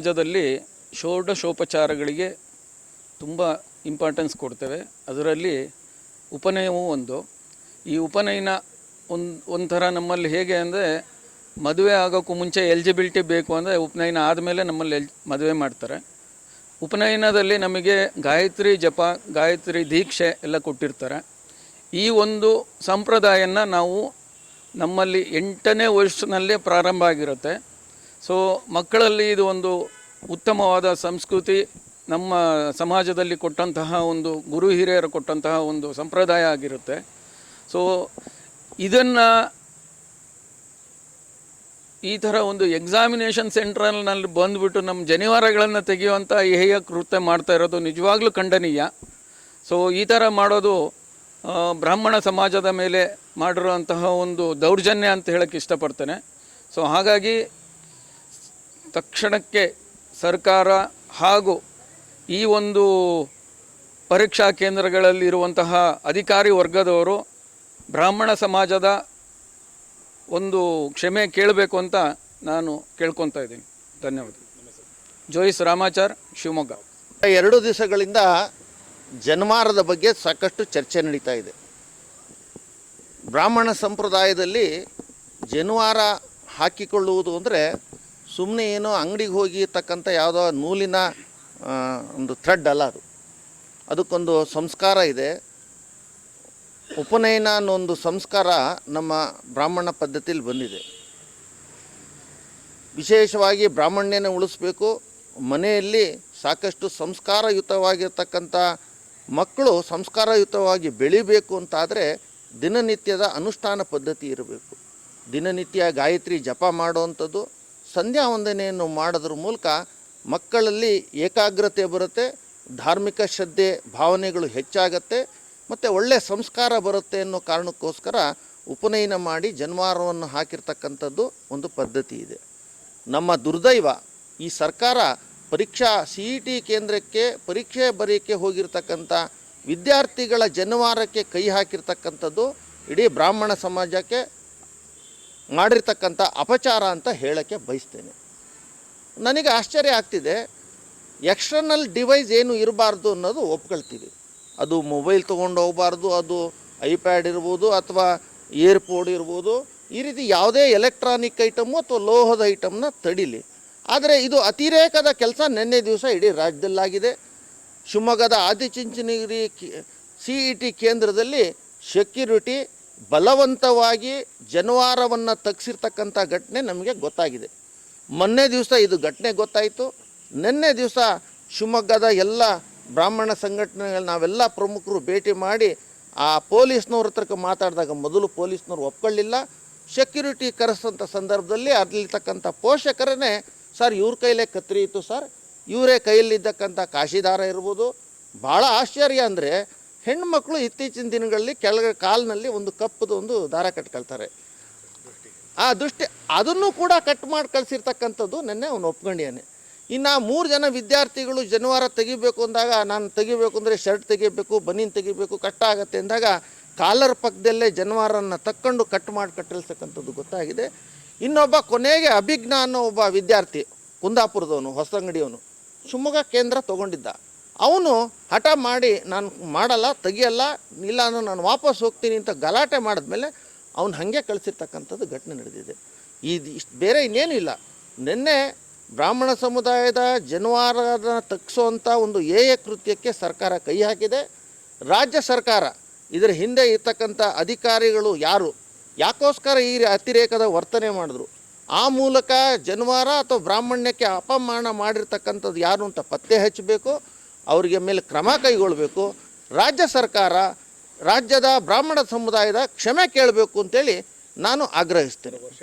ಸಮಾಜದಲ್ಲಿ ಷೋಡಶೋಪಚಾರಗಳಿಗೆ ತುಂಬ ಇಂಪಾರ್ಟೆನ್ಸ್ ಕೊಡ್ತೇವೆ. ಅದರಲ್ಲಿ ಉಪನಯವೂ ಒಂದು. ಈ ಉಪನಯನ ಒಂದು, ಒಂಥರ ನಮ್ಮಲ್ಲಿ ಹೇಗೆ ಅಂದರೆ ಮದುವೆ ಆಗೋಕ್ಕೂ ಮುಂಚೆ ಎಲಿಜಿಬಿಲಿಟಿ ಬೇಕು ಅಂದರೆ ಉಪನಯನ ಆದಮೇಲೆ ನಮ್ಮಲ್ಲಿ ಎಲ್, ಮದುವೆ ಮಾಡ್ತಾರೆ. ಉಪನಯನದಲ್ಲಿ ನಮಗೆ ಗಾಯತ್ರಿ ಜಪ, ಗಾಯತ್ರಿ ದೀಕ್ಷೆ ಎಲ್ಲ ಕೊಟ್ಟಿರ್ತಾರೆ. ಈ ಒಂದು ಸಂಪ್ರದಾಯನ ನಾವು ನಮ್ಮಲ್ಲಿ ಎಂಟನೇ ವರ್ಷನಲ್ಲೇ ಪ್ರಾರಂಭ ಆಗಿರುತ್ತೆ. ಸೊ ಮಕ್ಕಳಲ್ಲಿ ಇದು ಒಂದು ಉತ್ತಮವಾದ ಸಂಸ್ಕೃತಿ, ನಮ್ಮ ಸಮಾಜದಲ್ಲಿ ಕೊಟ್ಟಂತಹ ಒಂದು ಗುರು ಹಿರಿಯರು ಕೊಟ್ಟಂತಹ ಒಂದು ಸಂಪ್ರದಾಯ ಆಗಿರುತ್ತೆ. ಸೊ ಇದನ್ನು ಈ ಥರ ಒಂದು ಎಕ್ಸಾಮಿನೇಷನ್ ಸೆಂಟ್ರಲ್ನಲ್ಲಿ ಬಂದುಬಿಟ್ಟು ನಮ್ಮ ಜನಿವಾರಗಳನ್ನು ತೆಗೆಯುವಂಥ ಹೇಯ ಕೃತ್ಯ ಮಾಡ್ತಾ ಇರೋದು ನಿಜವಾಗ್ಲೂ ಖಂಡನೀಯ. ಸೊ ಈ ಥರ ಮಾಡೋದು ಬ್ರಾಹ್ಮಣ ಸಮಾಜದ ಮೇಲೆ ಮಾಡಿರುವಂತಹ ಒಂದು ದೌರ್ಜನ್ಯ ಅಂತ ಹೇಳೋಕ್ಕೆ ಇಷ್ಟಪಡ್ತೇನೆ. ಸೊ ಹಾಗಾಗಿ ತಕ್ಷಣಕ್ಕೆ ಸರ್ಕಾರ ಹಾಗೂ ಈ ಒಂದು ಪರೀಕ್ಷಾ ಕೇಂದ್ರಗಳಲ್ಲಿರುವಂತಹ ಅಧಿಕಾರಿ ವರ್ಗದವರು ಬ್ರಾಹ್ಮಣ ಸಮಾಜದ ಒಂದು ಕ್ಷಮೆ ಕೇಳಬೇಕು ಅಂತ ನಾನು ಕೇಳ್ಕೊತಾ ಇದ್ದೀನಿ. ಧನ್ಯವಾದ. ಜೋಯಿಸ್ ರಾಮಾಚಾರ್, ಶಿವಮೊಗ್ಗ. ಎರಡು ದಿವಸಗಳಿಂದ ಜನ್ಮಾರದ ಬಗ್ಗೆ ಸಾಕಷ್ಟು ಚರ್ಚೆ ನಡೀತಾ ಇದೆ. ಬ್ರಾಹ್ಮಣ ಸಂಪ್ರದಾಯದಲ್ಲಿ ಜನ್ವಾರ ಹಾಕಿಕೊಳ್ಳುವುದು ಅಂದರೆ ಸುಮ್ಮನೆ ಏನೋ ಅಂಗಡಿಗೆ ಹೋಗಿ ತಕ್ಕಂಥ ಯಾವುದೋ ನೂಲಿನ ಒಂದು ಥ್ರೆಡ್ ಅಲ್ಲ ಅದು. ಅದಕ್ಕೊಂದು ಸಂಸ್ಕಾರ ಇದೆ. ಉಪನಯನ ಅನ್ನೋ ಒಂದು ಸಂಸ್ಕಾರ ನಮ್ಮ ಬ್ರಾಹ್ಮಣ ಪದ್ಧತಿಯಲ್ಲಿ ಬಂದಿದೆ. ವಿಶೇಷವಾಗಿ ಬ್ರಾಹ್ಮಣ್ಯನ ಉಳಿಸ್ಬೇಕು. ಮನೆಯಲ್ಲಿ ಸಾಕಷ್ಟು ಸಂಸ್ಕಾರಯುತವಾಗಿರ್ತಕ್ಕಂಥ ಮಕ್ಕಳು ಸಂಸ್ಕಾರಯುತವಾಗಿ ಬೆಳಿಬೇಕು ಅಂತಾದರೆ ದಿನನಿತ್ಯದ ಅನುಷ್ಠಾನ ಪದ್ಧತಿ ಇರಬೇಕು. ದಿನನಿತ್ಯ ಗಾಯತ್ರಿ ಜಪ ಮಾಡುವಂಥದ್ದು ಸಂಧ್ಯಾ ವಂದನೆಯನ್ನು ಮಾಡೋದ್ರ ಮೂಲಕ ಮಕ್ಕಳಲ್ಲಿ ಏಕಾಗ್ರತೆ ಬರುತ್ತೆ, ಧಾರ್ಮಿಕ ಶ್ರದ್ಧೆ, ಭಾವನೆಗಳು ಹೆಚ್ಚಾಗತ್ತೆ, ಮತ್ತು ಒಳ್ಳೆಯ ಸಂಸ್ಕಾರ ಬರುತ್ತೆ ಅನ್ನೋ ಕಾರಣಕ್ಕೋಸ್ಕರ ಉಪನಯನ ಮಾಡಿ ಜನ್ಮಾರವನ್ನು ಹಾಕಿರ್ತಕ್ಕಂಥದ್ದು ಒಂದು ಪದ್ಧತಿ ಇದೆ. ನಮ್ಮ ದುರ್ದೈವ ಈ ಸರ್ಕಾರ ಪರೀಕ್ಷಾ ಸಿ ಇ ಟಿ ಕೇಂದ್ರಕ್ಕೆ, ಪರೀಕ್ಷೆ ಬರೆಯೋಕ್ಕೆ ಹೋಗಿರ್ತಕ್ಕಂಥ ವಿದ್ಯಾರ್ಥಿಗಳ ಜನ್ವಾರಕ್ಕೆ ಕೈ ಹಾಕಿರ್ತಕ್ಕಂಥದ್ದು ಇಡೀ ಬ್ರಾಹ್ಮಣ ಸಮಾಜಕ್ಕೆ ಮಾಡಿರ್ತಕ್ಕಂಥ ಅಪಚಾರ ಅಂತ ಹೇಳೋಕ್ಕೆ ಬಯಸ್ತೇನೆ. ನನಗೆ ಆಶ್ಚರ್ಯ ಆಗ್ತಿದೆ, ಎಕ್ಸ್ಟರ್ನಲ್ ಡಿವೈಸ್ ಏನು ಇರಬಾರ್ದು ಅನ್ನೋದು ಒಪ್ಕೊಳ್ತೀವಿ. ಅದು ಮೊಬೈಲ್ ತೊಗೊಂಡು ಹೋಗಬಾರ್ದು, ಅದು ಐಪ್ಯಾಡ್ ಇರ್ಬೋದು ಅಥವಾ ಏರ್ಪೋರ್ಡ್ ಇರ್ಬೋದು, ಈ ರೀತಿ ಯಾವುದೇ ಎಲೆಕ್ಟ್ರಾನಿಕ್ ಐಟಮು ಅಥವಾ ಲೋಹದ ಐಟಮ್ನ ತಡಿಲಿ. ಆದರೆ ಇದು ಅತಿರೇಕದ ಕೆಲಸ ನಿನ್ನೆ ದಿವಸ ಇಡೀ ರಾಜ್ಯದಲ್ಲಾಗಿದೆ. ಶಿವಮೊಗ್ಗದ ಆದಿಚುಂಚನಗಿರಿ ಸಿ ಇ ಟಿ ಕೇಂದ್ರದಲ್ಲಿ ಸೆಕ್ಯೂರಿಟಿ ಬಲವಂತವಾಗಿ ಜನವಾರವನ್ನು ತಗ್ಸಿರ್ತಕ್ಕಂಥ ಘಟನೆ ನಮಗೆ ಗೊತ್ತಾಗಿದೆ. ಮೊನ್ನೆ ದಿವಸ ಇದು ಘಟನೆ ಗೊತ್ತಾಯಿತು. ನಿನ್ನೆ ದಿವಸ ಶಿವಮೊಗ್ಗದ ಎಲ್ಲ ಬ್ರಾಹ್ಮಣ ಸಂಘಟನೆಗಳು ನಾವೆಲ್ಲ ಪ್ರಮುಖರು ಭೇಟಿ ಮಾಡಿ ಆ ಪೊಲೀಸ್ನವ್ರ ಹತ್ರಕ್ಕೆ ಮಾತಾಡಿದಾಗ ಮೊದಲು ಪೊಲೀಸ್ನವ್ರು ಒಪ್ಕೊಳ್ಳಿಲ್ಲ. ಸೆಕ್ಯೂರಿಟಿ ಕರೆಸಂಥ ಸಂದರ್ಭದಲ್ಲಿ ಅಲ್ಲಿರ್ತಕ್ಕಂಥ ಪೋಷಕರನ್ನೇ ಸರ್, ಇವ್ರ ಕೈಲೇ ಕತ್ರಿ ಇತ್ತು ಸರ್. ಇವರೇ ಕೈಯಲ್ಲಿದ್ದಕ್ಕಂಥ ಕಾಶಿದಾರ ಇರ್ಬೋದು. ಭಾಳ ಆಶ್ಚರ್ಯ ಅಂದರೆ ಹೆಣ್ಮಕ್ಳು ಇತ್ತೀಚಿನ ದಿನಗಳಲ್ಲಿ ಕೆಳಗೆ ಕಾಲಿನಲ್ಲಿ ಒಂದು ಕಪ್ಪದ ಒಂದು ದಾರ ಕಟ್ಕೊಳ್ತಾರೆ. ಆ ದೃಷ್ಟಿ, ಅದನ್ನು ಕೂಡ ಕಟ್ ಮಾಡಿ ಕಳಿಸಿರ್ತಕ್ಕಂಥದ್ದು ನೆನ್ನೆ ಅವನು ಒಪ್ಕೊಂಡಿಯಾನೆ ಇನ್ನು ಮೂರು ಜನ ವಿದ್ಯಾರ್ಥಿಗಳು ಜನವಾರ ತೆಗಿಬೇಕು ಅಂದಾಗ, ನಾನು ತೆಗಿಬೇಕು ಅಂದರೆ ಶರ್ಟ್ ತೆಗಿಬೇಕು, ಬನೀನ್ ತೆಗಿಬೇಕು ಕಷ್ಟ ಆಗುತ್ತೆ ಅಂದಾಗ ಕಾಲರ್ ಪಕ್ಕದಲ್ಲೇ ಜನವಾರನ್ನು ತಕ್ಕೊಂಡು ಕಟ್ ಮಾಡಿ ಕಟ್ಟಿರ್ತಕ್ಕಂಥದ್ದು ಗೊತ್ತಾಗಿದೆ. ಇನ್ನೊಬ್ಬ ಕೊನೆಗೆ ಅಭಿಜ್ಞ ಅನ್ನೋ ಒಬ್ಬ ವಿದ್ಯಾರ್ಥಿ, ಕುಂದಾಪುರದವನು, ಹೊಸಂಗಡಿಯವನು, ಶಿವಮೊಗ್ಗ ಕೇಂದ್ರ ತೊಗೊಂಡಿದ್ದ. ಅವನು ಹಠ ಮಾಡಿ, ನಾನು ಮಾಡಲ್ಲ, ತೆಗಿಯಲ್ಲ, ಇಲ್ಲ ಅಂದ್ರೆ ನಾನು ವಾಪಸ್ ಹೋಗ್ತೀನಿ ಅಂತ ಗಲಾಟೆ ಮಾಡಿದ್ಮೇಲೆ ಅವ್ನು ಹಾಗೆ ಕಳಿಸಿರ್ತಕ್ಕಂಥದ್ದು ಘಟನೆ ನಡೆದಿದೆ. ಇದು ಇಷ್ಟು ಬೇರೆ ಇನ್ನೇನೂ ಇಲ್ಲ. ನಿನ್ನೆ ಬ್ರಾಹ್ಮಣ ಸಮುದಾಯದ ಜನವಾರದ ತಗ್ಸೋವಂಥ ಒಂದು ಏಯ ಕೃತ್ಯಕ್ಕೆ ಸರ್ಕಾರ ಕೈ ಹಾಕಿದೆ. ರಾಜ್ಯ ಸರ್ಕಾರ, ಇದರ ಹಿಂದೆ ಇರ್ತಕ್ಕಂಥ ಅಧಿಕಾರಿಗಳು ಯಾರು, ಯಾಕೋಸ್ಕರ ಈ ಅತಿರೇಕದ ವರ್ತನೆ ಮಾಡಿದ್ರು? ಆ ಮೂಲಕ ಜನವಾರ ಅಥವಾ ಬ್ರಾಹ್ಮಣ್ಯಕ್ಕೆ ಅಪಮಾನ ಮಾಡಿರ್ತಕ್ಕಂಥದ್ದು ಯಾರು ಅಂತ ಪತ್ತೆ ಹಚ್ಚಬೇಕು? ಅವರಿಗೆ ಮೇಲೆ ಕ್ರಮ ಕೈಗೊಳ್ಳಬೇಕು. ರಾಜ್ಯ ಸರ್ಕಾರ ರಾಜ್ಯದ ಬ್ರಾಹ್ಮಣ ಸಮುದಾಯದ ಕ್ಷಮೆ ಕೇಳಬೇಕು ಅಂತೇಳಿ ನಾನು ಆಗ್ರಹಿಸ್ತೇನೆ.